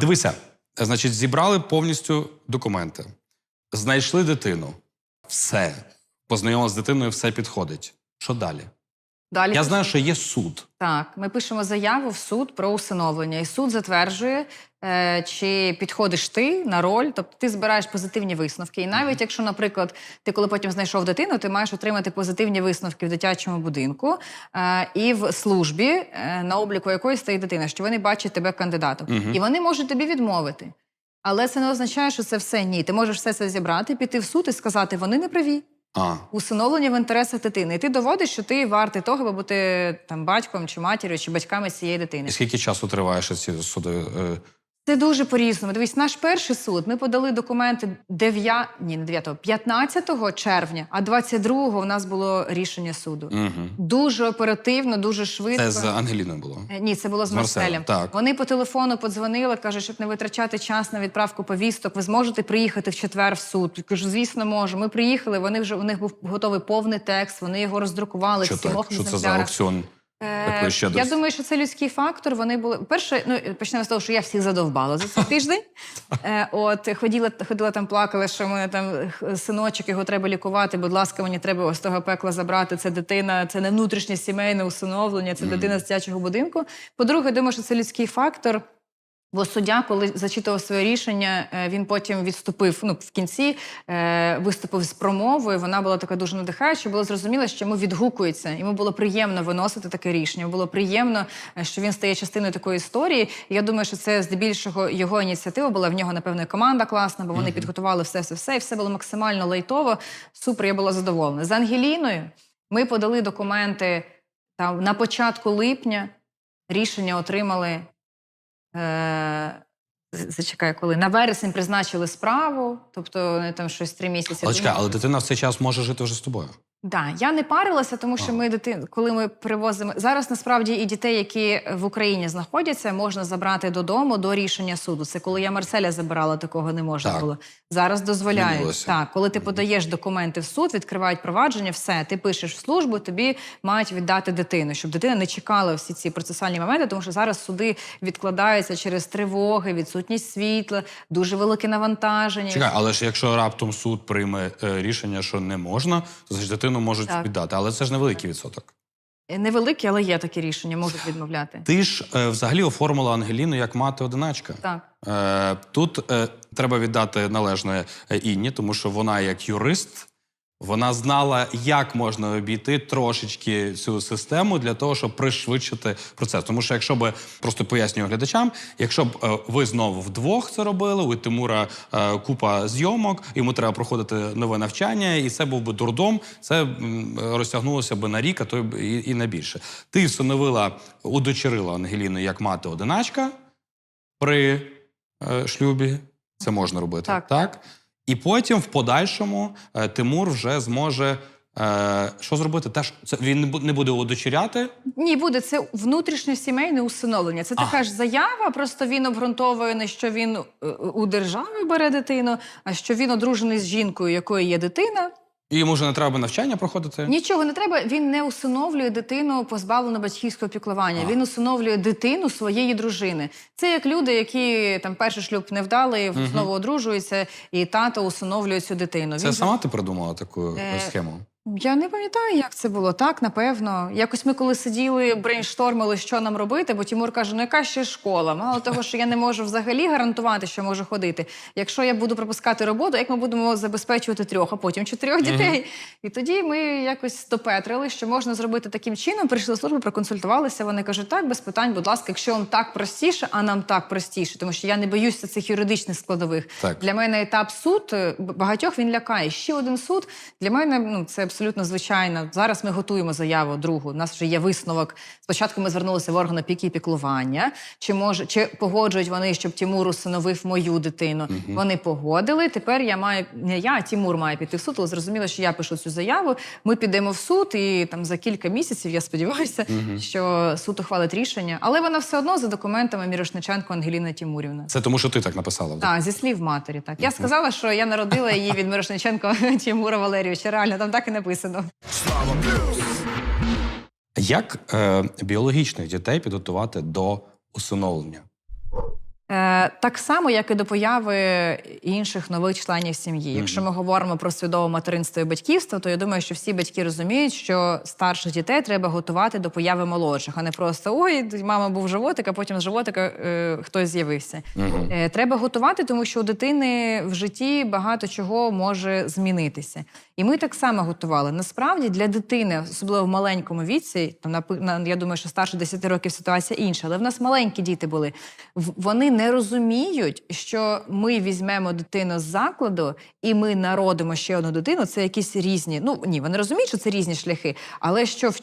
Дивися, значить, зібрали повністю документи, знайшли дитину. Все. Познайомилися з дитиною, все підходить. Що далі? Далі Я знаю, що є суд. Так, ми пишемо заяву в суд про усиновлення, і суд затверджує, е, чи підходиш ти на роль, тобто ти збираєш позитивні висновки. І навіть якщо, наприклад, ти коли потім знайшов дитину, ти маєш отримати позитивні висновки в дитячому будинку е, і в службі, е, на обліку якої стоїть дитина, що вони бачать тебе кандидатом. Мгм. І вони можуть тобі відмовити. Але це не означає, що це все ні. Ти можеш все це зібрати, піти в суд і сказати, вони не праві. А, Усиновлення в інтересах дитини. І ти доводиш, що ти вартий того, аби бути там батьком чи матір'ю, чи батьками цієї дитини. і скільки часу триває ще ці суди? Е, Це дуже по-різному. Дивись, наш перший суд. Ми подали документи 9, ні, не 9, 15 червня, а 22-го в нас було рішення суду. Угу. Дуже оперативно, дуже швидко. Це з Ангеліною було. Е, Ні, це було з З Марселем, так. Вони по телефону подзвонили, кажуть, щоб не витрачати час на відправку повісток. Ви зможете приїхати в четвер в суд. Я кажу, звісно, можу. Ми приїхали. Вони вже у них був готовий повний текст. Вони його роздрукували Що так? Що це за аукціон? Е, Такої ще Я думаю, що це людський фактор. Вони були перше. Ну почнемо з того, що я всіх задовбала за цей тиждень. Е, От ходила, ходила там, плакала, що в мене там синочок, його треба лікувати. Будь ласка, мені треба з того пекла забрати. Це дитина, це не внутрішнє сімейне усиновлення, це дитина з дитячого будинку. По-друге, думаю, що це людський фактор. Бо суддя, коли зачитував своє рішення, е, він потім відступив. Ну в кінці е, виступив з промовою. Вона була така дуже надихаюча. Було зрозуміло, що йому відгукується. Йому було приємно виносити таке рішення. Було приємно, е, що він стає частиною такої історії. Я думаю, що це здебільшого його ініціатива була. В нього напевно команда класна, бо вони підготували все, все, все, і все було максимально лайтово. Супер, я була задоволена. З Ангеліною ми подали документи там на початку липня. Рішення отримали Е, Зачекай, коли на вересень призначили справу, тобто вони там щось три місяці. Але чекай, але дитина в цей час може жити вже з тобою. Да, я не парилася, тому що ми дитин, коли ми привозимо зараз, насправді і дітей, які в Україні знаходяться, можна забрати додому до рішення суду. Це коли я Марселя забирала, такого не можна Так. було. Зараз дозволяють. Так, коли ти подаєш документи в суд, відкривають провадження, все, ти пишеш в службу, тобі мають віддати дитину, щоб дитина не чекала всі ці процесуальні моменти, тому що зараз суди відкладаються через тривоги, відсутність світла, дуже велике навантаження. Чекай, але ж якщо раптом суд прийме е, рішення, що не можна, то значить дитину можуть Так. віддати. Але це ж невеликий відсоток. Невеликі, але є такі рішення, можуть відмовляти. Ти ж е, взагалі оформила Ангеліну як мати одиначка. Так. Е, тут е, треба віддати належне е, Інні, тому що вона, як юрист, вона знала, як можна обійти трошечки цю систему для того, щоб пришвидшити процес. Тому що, якщо б просто пояснюю глядачам, якщо б е, ви знову вдвох це робили, у Тимура е, купа зйомок, йому треба проходити нове навчання, і це був би дурдом. Це м, розтягнулося б на рік, а то й і, на більше. Ти встановила, удочерила Ангеліну як мати одиначка при е, шлюбі. Це можна робити. Так. так? І потім в подальшому е, Тимур вже зможе. Е, що зробити? Теж це він не буде удочеряти. Ні, буде це внутрішньосімейне усиновлення. Це така ж заява. Просто він обґрунтовує не що він е, у держави бере дитину, а що він одружений з жінкою, якої є дитина. І йому вже не треба навчання проходити. Нічого не треба. Він не усиновлює дитину позбавлену батьківського піклування. А. Він усиновлює дитину своєї дружини. Це як люди, які там перший шлюб не вдали, Мгм. знову одружуються, і тато усиновлює цю дитину. Це Він сама ти придумала таку Е, схему? Я не пам'ятаю, як це було. Так, напевно. Якось ми коли сиділи, брейнштормили, що нам робити, бо Тимур каже: ну яка ще школа? Мало того, що я не можу взагалі гарантувати, що можу ходити. Якщо я буду пропускати роботу, як ми будемо забезпечувати трьох, а потім чотирьох дітей? І тоді ми якось допетрили, що можна зробити таким чином. Прийшли до служби, проконсультувалися. Вони кажуть, так, без питань, будь ласка, якщо вам так простіше, а нам так простіше, тому що я не боюся цих юридичних складових. Так. Для мене етап суд е, багатьох він лякає. Ще один суд для мене ну це абсолютно звичайно. Зараз ми готуємо заяву другу. У нас вже є висновок. Спочатку ми звернулися в орган опіки і піклування. Чи може чи погоджують вони, щоб Тімур усиновив мою дитину? Вони погодили. Тепер я маю не я, а Тімур має піти в суд. Але зрозуміло, що я пишу цю заяву. Ми підемо в суд, і там за кілька місяців я сподіваюся, що суд ухвалить рішення. Але вона все одно за документами Мірошниченко Ангеліна Тімурівна. Це тому, що ти так написала. Так, зі слів матері. Так я сказала, що я народила її від Мирошниченко Тимура Валерійовича. Реально, там так і написано. Як е, біологічних дітей підготувати до усиновлення? Е, так само, як і до появи інших нових членів сім'ї. Якщо ми говоримо про свідоме материнство і батьківство, то я думаю, що всі батьки розуміють, що старших дітей треба готувати до появи молодших, а не просто ой, мама був животик, а потім з животика е, хтось з'явився. Е, Треба готувати, тому що у дитини в житті багато чого може змінитися. І ми так само готували. Насправді для дитини, особливо в маленькому віці, там я думаю, що старше 10 років ситуація інша, але в нас маленькі діти були. Вони не розуміють, що ми візьмемо дитину з закладу і ми народимо ще одну дитину. Це якісь різні. Ну ні, вони розуміють, що це різні шляхи, але що в-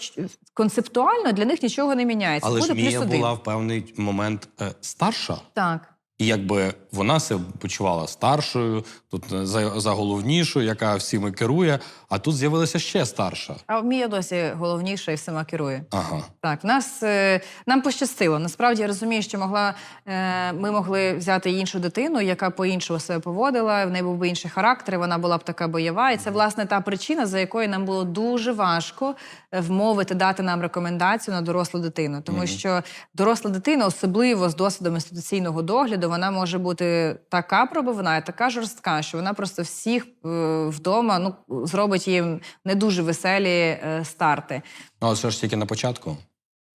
концептуально для них нічого не міняється. Але ж Буде плюс Мія один. була в певний момент е, старша. Так. І якби вона себе почувала старшою, тут е, за, за головнішою, яка всіми керує, а тут з'явилася ще старша. А Мія досі головніша і всіма керує. Ага. Так, в нас е, нам пощастило. Насправді я розумію, що могла е, ми могли взяти іншу дитину, яка по-іншому себе поводила. В неї був би інший характер. Вона була б така бойова. І це власне та причина, за якою нам було дуже важко вмовити дати нам рекомендацію на дорослу дитину, тому Мгм. що доросла дитина, особливо з досвідом інституційного догляду, вона може бути така пробивна, і така жорстка, що вона просто всіх е, вдома ну зробить їм не дуже веселі е, старти. Ну, все ж тільки на початку.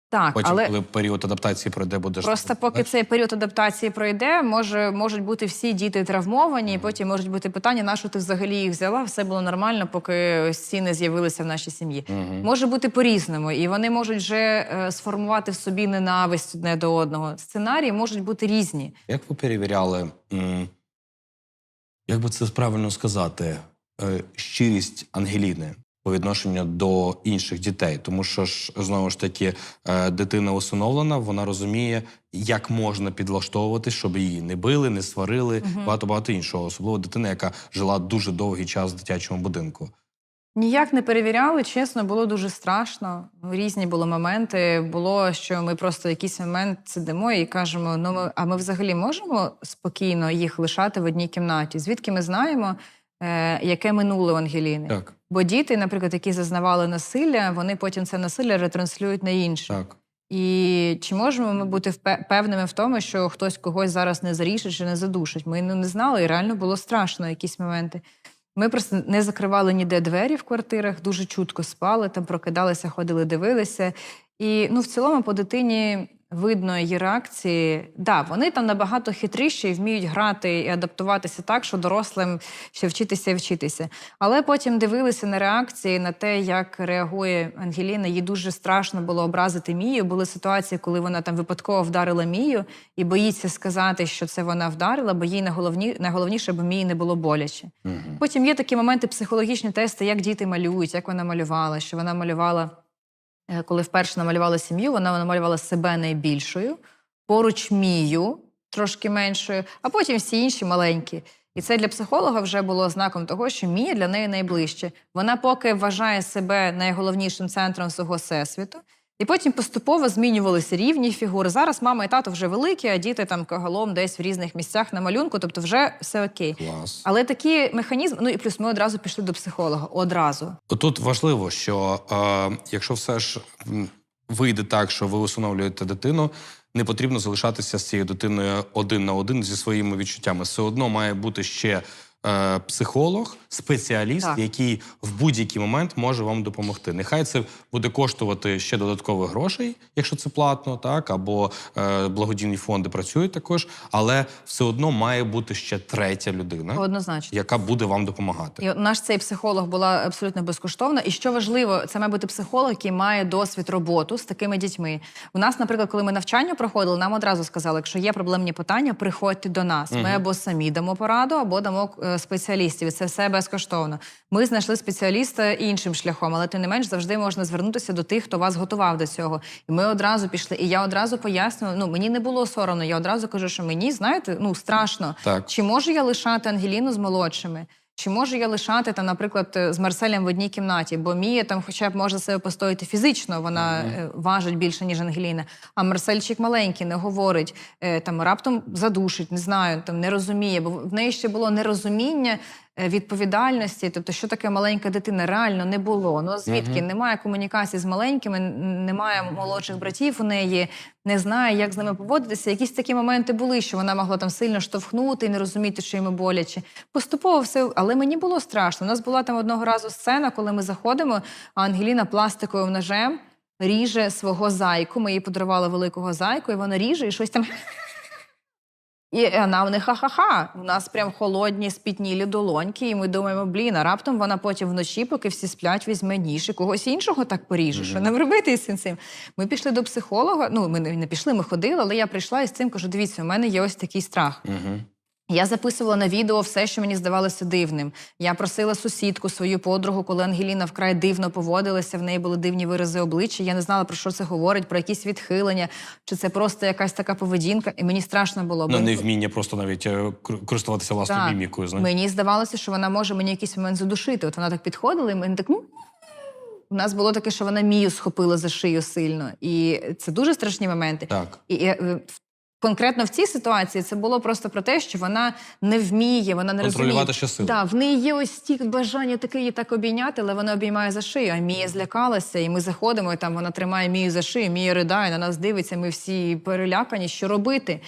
Так, Потім, але коли період адаптації пройде, будеш Просто поки цей період адаптації пройде, може можуть бути всі діти травмовані, і потім можуть бути питання, на що ти взагалі їх взяла? Все було нормально, поки ось ці не з'явилися в нашій сім'ї. Угу. Може бути по-різному, і вони можуть вже е, сформувати в собі ненависть одне до одного. Сценарії можуть бути різні. Як ви перевіряли, як би це правильно сказати, е, щирість Ангеліни по відношенню до інших дітей? Тому що ж знову ж таки е, дитина усиновлена, вона розуміє, як можна підлаштовувати, щоб її не били, не сварили, Мгм. багато багато іншого. Особливо дитина, яка жила дуже довгий час в дитячому будинку. Ніяк не перевіряли, чесно, було дуже страшно. Різні були моменти. Було, що ми просто якийсь момент сидимо і кажемо: ну ми, а ми взагалі можемо спокійно їх лишати в одній кімнаті? Звідки ми знаємо, яке минуле у Ангеліни? Так, Бо діти, наприклад, які зазнавали насилля, вони потім це насилля ретранслюють на інших. так. І чи можемо ми бути певними в тому, що хтось когось зараз не зарішить чи не задушить? Ми ну, не знали, і реально було страшно якісь моменти. Ми просто не закривали ніде двері в квартирах, дуже чутко спали, там прокидалися, ходили, дивилися. І ну, в цілому по дитині видно її реакції. Да, вони там набагато хитріші і вміють грати і адаптуватися так, що дорослим ще вчитися і вчитися. Але потім дивилися на реакції, на те, як реагує Ангеліна. Їй дуже страшно було образити Мію. Були ситуації, коли вона там випадково вдарила Мію і боїться сказати, що це вона вдарила, бо їй найголовні, найголовніше, бо Мії не було боляче. Угу. Потім є такі моменти психологічні тести, як діти малюють, як вона малювала, що вона малювала, коли вперше намалювала сім'ю, вона намалювала себе найбільшою, поруч Мію, трошки меншою, а потім всі інші маленькі. І це для психолога вже було знаком того, що Мія для неї найближче. Вона поки вважає себе найголовнішим центром свого всесвіту. І потім поступово змінювалися рівні фігури. Зараз мама і тато вже великі, а діти там кагалом десь в різних місцях на малюнку, тобто вже все окей. Клас. Але такі механізми, ну і плюс ми одразу пішли до психолога. Одразу. Тут важливо, що е, якщо все ж вийде так, що ви усиновлюєте дитину, не потрібно залишатися з цією дитиною один на один зі своїми відчуттями. Все одно має бути ще е, психолог, спеціаліст, Так. який в будь-який момент може вам допомогти. Нехай це буде коштувати ще додаткових грошей, якщо це платно, так або е, благодійні фонди працюють також, але все одно має бути ще третя людина, Однозначно. яка буде вам допомагати. І наш цей психолог була абсолютно безкоштовна. І що важливо, це має бути психолог, який має досвід роботу з такими дітьми. У нас, наприклад, коли ми навчання проходили, нам одразу сказали, якщо є проблемні питання, приходьте до нас. Ми або самі дамо пораду, або дамо е, спеціалістів. І це все безкоштовно. Ми знайшли спеціаліста іншим шляхом, але тим не менш завжди можна звернутися до тих, хто вас готував до цього. І ми одразу пішли. І я одразу пояснюю, ну мені не було соромно. Я одразу кажу, що мені знаєте, ну страшно. Так. Чи можу я лишати Ангеліну з молодшими? Чи можу я лишати там, наприклад, е, з Марселем в одній кімнаті? Бо Мія там, хоча б може себе постояти фізично, вона е, важить більше ніж Ангеліна. А Марсельчик маленький, не говорить, е, там раптом задушить, не знаю, там не розуміє. Бо в неї ще було нерозуміння відповідальності. Тобто, що таке маленька дитина, реально не було. Ну звідки Мгм. немає комунікації з маленькими, немає молодших братів у неї, не знає, як з ними поводитися. Якісь такі моменти були, що вона могла там сильно штовхнути і не розуміти, що йому боляче. Поступово все, але мені було страшно. У нас була там одного разу сцена, коли ми заходимо, а Ангеліна пластиковим ножем ріже свого зайку. Ми їй подарували великого зайку, і вона ріже і щось там. І вона в них ха-ха-ха. У нас прям холодні, спітнілі долоньки, і ми думаємо, блін, а раптом вона потім вночі, поки всі сплять, візьме ніж і когось іншого так поріже. Що нам робити з цим? Ми пішли до психолога. Ну, ми не пішли, ми ходили, але я прийшла і з цим кажу: дивіться, у мене є ось такий страх. Угу. Я записувала на відео все, що мені здавалося дивним. Я просила сусідку, свою подругу, коли Ангеліна вкрай дивно поводилася, в неї були дивні вирази обличчя. Я не знала, про що це говорить, про якісь відхилення, чи це просто якась така поведінка. І мені страшно було. Ну, невміння просто навіть е, користуватися власною Так. мімікою. Знаєш? Мені здавалося, що вона може мені якийсь момент задушити. От вона так підходила, і мені так. У нас було таке, що вона мію схопила за шию сильно. І це дуже страшні моменти. Так. І, е, в- конкретно в цій ситуації це було просто про те, що вона не вміє, вона не розуміє. ще сили. Да, в неї є ось ті бажання таке її так обійняти, але вона обіймає за шию. А Мія злякалася, і ми заходимо, і там вона тримає Мію за шию, Мія ридає, на нас дивиться, ми всі перелякані, що робити.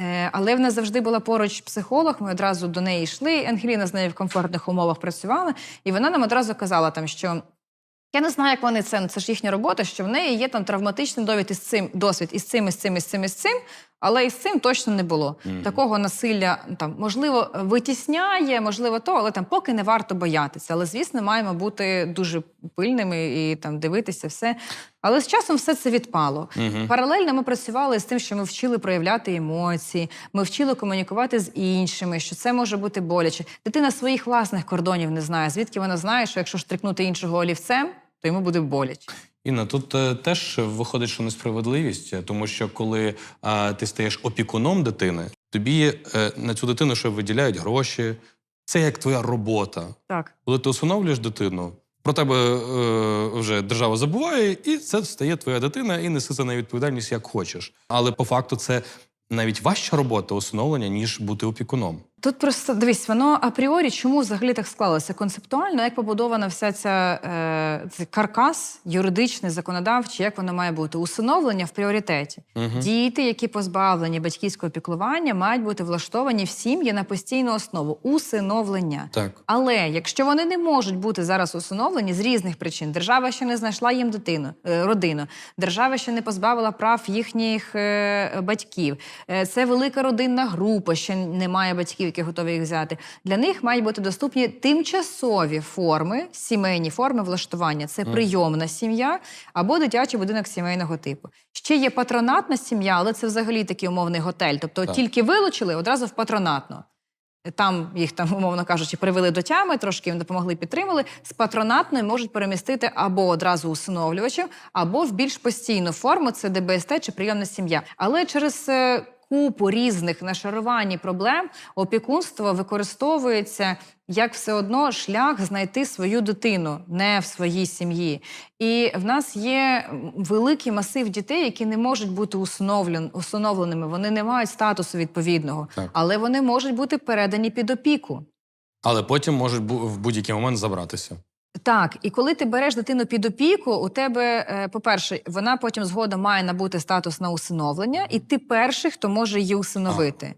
Е, Але в нас завжди була поруч психолог. Ми одразу до неї йшли. Ангеліна з нею в комфортних умовах працювала, і вона нам одразу казала там, що. Я не знаю, як вони це, це ж їхня робота, що в неї є там травматичний досвід із цим, досвід із цим, із цим, із цим, із цим, але із цим точно не було. Мгм. Такого насилля ну, там можливо витісняє, можливо, то, але там поки не варто боятися. Але звісно, маємо бути дуже пильними і там дивитися все. Але з часом все це відпало. Мгм. Паралельно ми працювали з тим, що ми вчили проявляти емоції, ми вчили комунікувати з іншими, що це може бути боляче. Дитина своїх власних кордонів не знає. Звідки вона знає, що якщо штрикнути іншого олівцем, то йому буде боляче. Інна, тут е, теж виходить, що несправедливість, е, тому що коли е, ти стаєш опікуном дитини, тобі е, на цю дитину ще виділяють гроші. Це як твоя робота. Так. Коли ти усиновлюєш дитину, про тебе е, вже держава забуває, і це стає твоя дитина, і неси за неї відповідальність як хочеш. Але по факту це навіть важча робота усиновлення, ніж бути опікуном. Тут просто дивись, воно апріорі, чому взагалі так склалося? Концептуально, як побудована вся ця е, цей каркас юридичний, законодавчий, як воно має бути? Усиновлення в пріоритеті. Угу. Діти, які позбавлені батьківського піклування, мають бути влаштовані в сім'ї на постійну основу усиновлення. Так. Але якщо вони не можуть бути зараз усиновлені з різних причин, держава ще не знайшла їм дитину, е, родину, держава ще не позбавила прав їхніх е, батьків. Е, Це велика родинна група, ще немає батьків, які готові їх взяти. Для них мають бути доступні тимчасові форми, сімейні форми влаштування. Це прийомна сім'я або дитячий будинок сімейного типу. Ще є патронатна сім'я, але це взагалі такий умовний готель. Тобто Так. тільки вилучили одразу в патронатну. Там їх там, умовно кажучи, привели до тями, трошки їм допомогли, підтримали. З патронатної можуть перемістити або одразу усиновлювачів, або в більш постійну форму це ДБСТ чи прийомна сім'я. Але через е, купу різних нашарувань і проблем опікунство використовується як все одно шлях знайти свою дитину не в своїй сім'ї. І в нас є великий масив дітей, які не можуть бути усиновлен, усиновленими. Вони не мають статусу відповідного, Так. але вони можуть бути передані під опіку. Але потім можуть в будь-який момент забратися. Так, і коли ти береш дитину під опіку, у тебе, е, по-перше, вона потім згодом має набути статус на усиновлення, і ти перший, хто може її усиновити.